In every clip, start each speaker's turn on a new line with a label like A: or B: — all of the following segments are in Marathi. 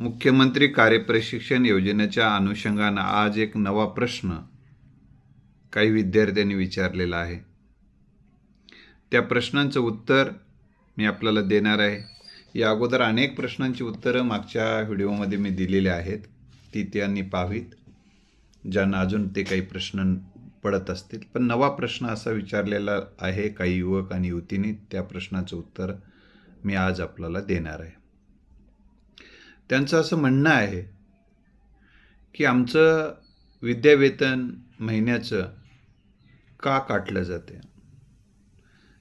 A: मुख्यमंत्री कार्यप्रशिक्षण योजनेच्या अनुषंगानं आज एक नवा प्रश्न काही विद्यार्थ्यांनी विचारलेला आहे. त्या प्रश्नांचं उत्तर मी आपल्याला देणार आहे. या अगोदर अनेक प्रश्नांची उत्तरं मागच्या व्हिडिओमध्ये मी दिलेली आहेत. ती त्यांनी पाहावीत. ज्यांना अजून ते काही प्रश्न पडत असतील. पण नवा प्रश्न असा विचारलेला आहे काही युवक आणि युवतींनी. त्या प्रश्नाचं उत्तर मी आज आपल्याला देणार आहे. त्यांचं असं म्हणणं आहे की आमचं विद्यावेतन महिन्याचं का काटलं जाते?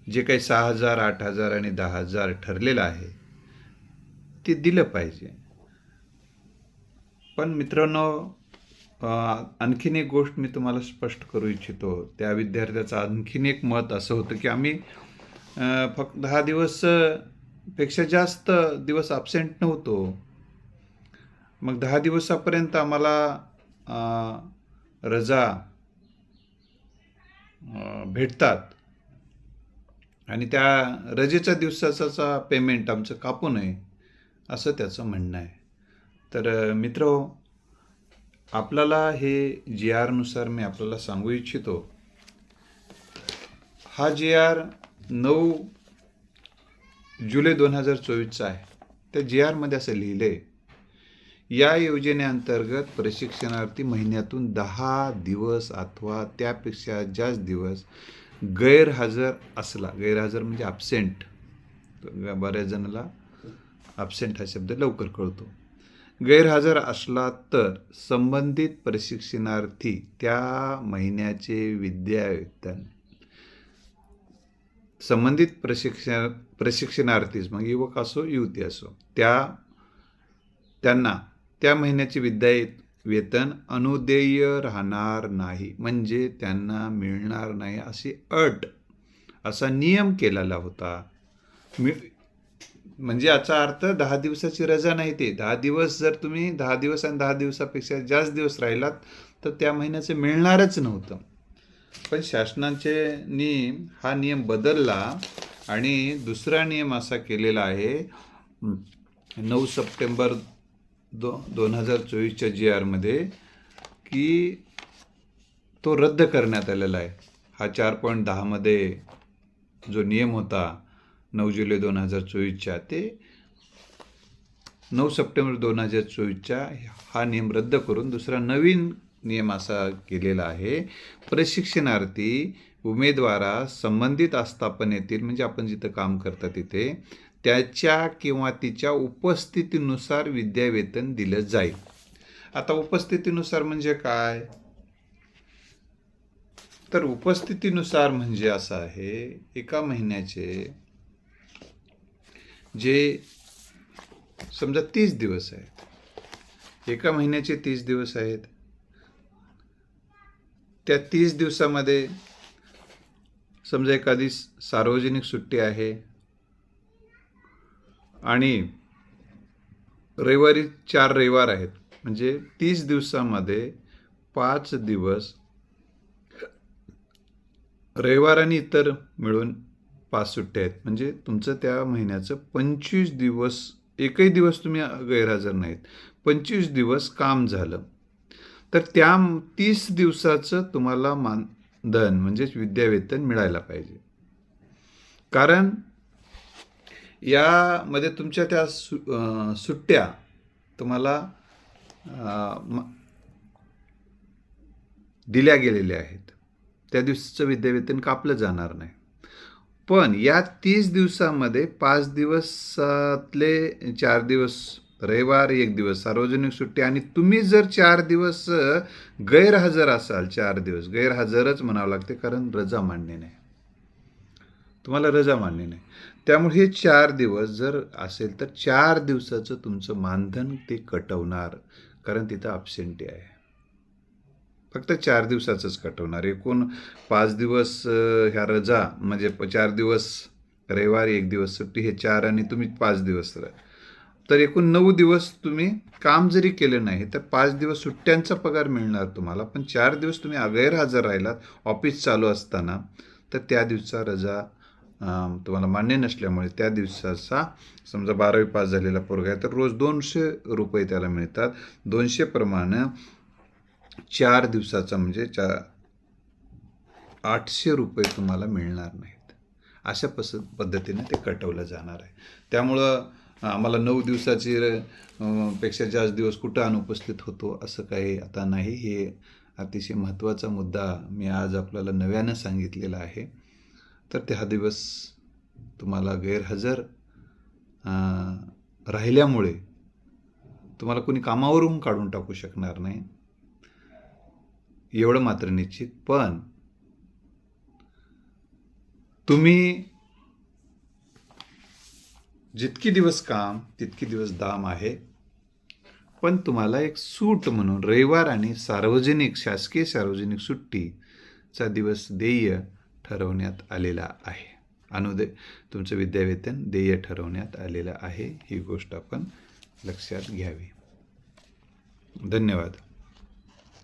A: जे काही सहा हजार आठ हजार आणि दहा हजार ठरलेलं आहे ते दिलं पाहिजे. पण मित्रांनो आणखीन एक गोष्ट मी तुम्हाला स्पष्ट करू इच्छितो. त्या विद्यार्थ्याचं आणखीन एक मत असं होतं की आम्ही फक्त दहा दिवसपेक्षा जास्त दिवस ॲबसेंट नव्हतो. मग दहा दिवसापर्यंत आम्हाला रजा भेटतात. आणि त्या रजेच्या दिवसाचा पेमेंट आमचं कापू नये असं त्याचं म्हणणं आहे. तर मित्र आपल्याला हे जी आरनुसार मी आपल्याला सांगू इच्छितो. हा जी आर नऊ जुलै दोन हजार चोवीसचा आहे. त्या जी आरमध्ये असं लिहिलं आहे या योजनेअंतर्गत प्रशिक्षणार्थी महिन्यातून दहा दिवस अथवा त्यापेक्षा जास्त दिवस गैरहजर असला गैरहजर म्हणजे ॲबसेंट बऱ्याच जणाला ॲबसेंट हा शब्द लवकर कळतो. गैरहजर असला तर संबंधित प्रशिक्षणार्थी त्या महिन्याचे विद्यावेतन संबंधित प्रशिक्षण प्रशिक्षणार्थीच मग युवक असो युवती असो त्या त्यांना त्या महिन्याचे विद्याय वेतन अनुदेय राहणार नाही म्हणजे त्यांना मिळणार नाही अशी अट असा नियम केलेला होता. मी म्हणजे याचा अर्थ दहा दिवसाची रजा नाही ते. दहा दिवस जर तुम्ही दहा दिवस आणि दहा दिवसापेक्षा जास्त दिवस राहिलात तर त्या महिन्याचं मिळणारच नव्हतं. पण शासनाचे नियम हा नियम बदलला आणि दुसरा नियम असा केलेला आहे नऊ सप्टेंबर दो दोन हजार चोवीसच्या जी आरमध्ये की तो रद्द करण्यात आलेला आहे. हा चार पॉईंट दहामध्ये जो नियम होता नऊ जुलै दोन हजार चोवीसच्या ते नऊ सप्टेंबर दोन हजार चोवीसच्या हा नियम रद्द करून दुसरा नवीन नियम असा केलेला आहे. प्रशिक्षणार्थी उमेदवारा संबंधित आस्थापनेतील म्हणजे आपण जिथं काम करता तिथे त्याच्या किंवा तिच्या उपस्थितीनुसार विद्यावेतन दिलं जाईल. आता उपस्थितीनुसार म्हणजे काय? तर उपस्थितीनुसार म्हणजे असं आहे एका महिन्याचे जे समजा तीस दिवस आहेत. एका महिन्याचे तीस दिवस आहेत. त्या तीस दिवसामध्ये समजा एखादी सार्वजनिक सुट्टी आहे आणि रविवारी चार रविवार आहेत. म्हणजे तीस दिवसामध्ये पाच दिवस रविवार आणि इतर मिळून पाच सुट्ट्या आहेत. म्हणजे तुमचं त्या महिन्याचं पंचवीस दिवस एकही दिवस तुम्ही गैरहजर नाहीत. पंचवीस दिवस काम झालं. तर त्या तीस दिवसाचं तुम्हाला मानधन म्हणजेच विद्यावेतन मिळायला पाहिजे. कारण यामध्ये तुमच्या त्या सु सुट्ट्या तुम्हाला दिल्या गेलेल्या आहेत. त्या दिवसाचं विद्यावेतन कापलं जाणार नाही. पण या तीस दिवसामध्ये पाच दिवसातले चार दिवस रविवार एक दिवस सार्वजनिक सुट्टी आणि तुम्ही जर चार दिवस गैरहजर असाल चार दिवस गैरहजरच म्हणावं लागते कारण रजा मांडणे नाही. तुम्हाला रजा मान्य नाही. त्यामुळे हे चार दिवस जर असेल तर चार दिवसाचं तुमचं मानधन ते कटवणार कारण तिथं अबसेंटी आहे. फक्त चार दिवसाचंच कटवणार. एकूण पाच दिवस ह्या रजा म्हणजे चार दिवस रविवारी एक दिवस सुट्टी हे चार आणि तुम्ही पाच दिवस र- तर एकूण नऊ दिवस तुम्ही काम जरी केलं नाही तर पाच दिवस सुट्ट्यांचा पगार मिळणार तुम्हाला. पण चार दिवस तुम्ही गैरहजर राहिलात ऑफिस चालू असताना तर त्या दिवसा रजा तुम्हाला मान्य नसल्यामुळे त्या दिवसाचा समजा बारावी पास झालेला पोरगा आहे तर रोज दोनशे रुपये त्याला मिळतात. दोनशेप्रमाणे चार दिवसाचा म्हणजे चा आठशे रुपये तुम्हाला मिळणार नाहीत. अशा पस पद्धतीने ते कटवलं जाणार आहे. त्यामुळं आम्हाला नऊ दिवसाची पेक्षा जास्त दिवस कुठं अनुपस्थित होतो असं काही आता नाही. हे अतिशय महत्त्वाचा मुद्दा मी आज आपल्याला नव्यानं सांगितलेला आहे. तर ते हा दिवस तुम्हाला गैरहजर राहिल्यामुळे तुम्हाला कोणी कामावरून काढून टाकू शकणार नाही. एवढं मात्र निश्चित. पण तुम्ही जितकी दिवस काम तितकी दिवस दाम आहे. पण तुम्हाला एक सूट म्हणून रविवार आणि सार्वजनिक शासकीय सार्वजनिक सुट्टीचा दिवस देय ठरवण्यात आलेला आहे. अनुदे तुमचं विद्यावेतन देय ठरवण्यात आलेलं आहे. ही गोष्ट आपण लक्षात घ्यावी. धन्यवाद.